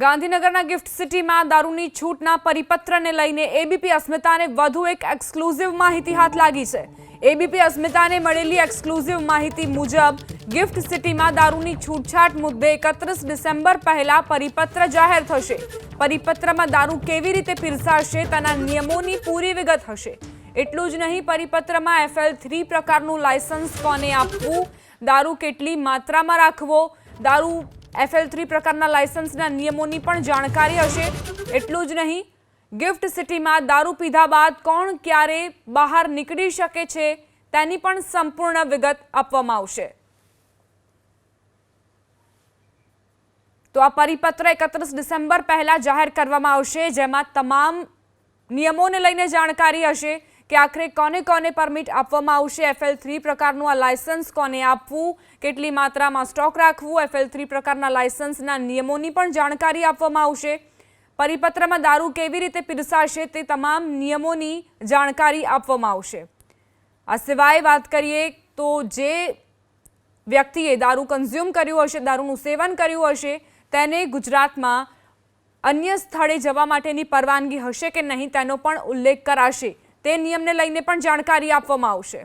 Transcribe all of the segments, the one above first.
ગાંધીનગરના ગિફ્ટ સિટીમાં દારૂની છૂટના પરિપત્રને લઈને એબીપી અસ્મિતાને વધુ એક એક્સક્લુઝિવ માહિતી હાથ લાગી છે. એબીપી અસ્મિતાને મળેલી એક્સક્લુઝિવ માહિતી મુજબ, ગિફ્ટ સિટીમાં દારૂની છૂટછાટ મુદ્દે એકત્રીસ ડિસેમ્બર પહેલા પરિપત્ર જાહેર થશે. પરિપત્રમાં દારૂ કેવી રીતે પીરસાશે તેના નિયમોની પૂરી વિગત હશે. એટલું જ નહીં, પરિપત્રમાં એફએલ થ્રી પ્રકારનું લાયસન્સ કોને આપવું? દારૂ કેટલી માત્રામાં રાખવો? દારૂ એફએલ થ્રી પ્રકારના લાયસન્સના નિયમોની પણ જાણકારી હશે. એટલું જ નહીં, ગિફ્ટ સિટીમાં દારૂ પીધા બાદ કોણ ક્યારે બહાર નીકળી શકે છે તેની પણ સંપૂર્ણ વિગત આપવામાં આવશે. તો આ પરિપત્ર એકત્રીસ ડિસેમ્બર પહેલા જાહેર કરવામાં આવશે, જેમાં તમામ નિયમોને લઈને જાણકારી હશે. કે આખરે કોને કોને પરમિટ આપવામાં આવશે? એફએલ થ્રી પ્રકારનું આ લાયસન્સ કોને આપવું? કેટલી માત્રામાં સ્ટોક રાખવું? એફએલ થ્રી પ્રકારના લાયસન્સના નિયમોની પણ જાણકારી આપવામાં આવશે. પરિપત્રમાં દારૂ કેવી રીતે પીરસાશે તે તમામ નિયમોની જાણકારી આપવામાં આવશે. આ સિવાય વાત કરીએ તો જે વ્યક્તિએ દારૂ કન્ઝ્યુમ કર્યું હશે, દારૂનું સેવન કર્યું હશે, તેને ગુજરાતમાં અન્ય સ્થળે જવા માટેની પરવાનગી હશે કે નહીં તેનો પણ ઉલ્લેખ કરાશે. તે નિયમને લઈને પણ જાણકારી આપવામાં આવશે.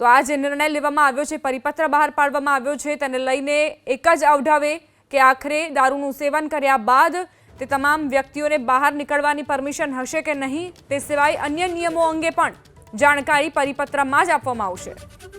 તો આ જે નિર્ણય લેવામાં આવ્યો છે, પરિપત્ર બહાર પાડવામાં આવ્યો છે, તેને લઈને એક જ અવઢાવે કે આખરે દારૂનું સેવન કર્યા બાદ તે તમામ વ્યક્તિઓને બહાર નીકળવાની પરમિશન હશે કે નહીં, તે સિવાય અન્ય નિયમો અંગે પણ જાણકારી પરિપત્રમાં જ આપવામાં આવશે.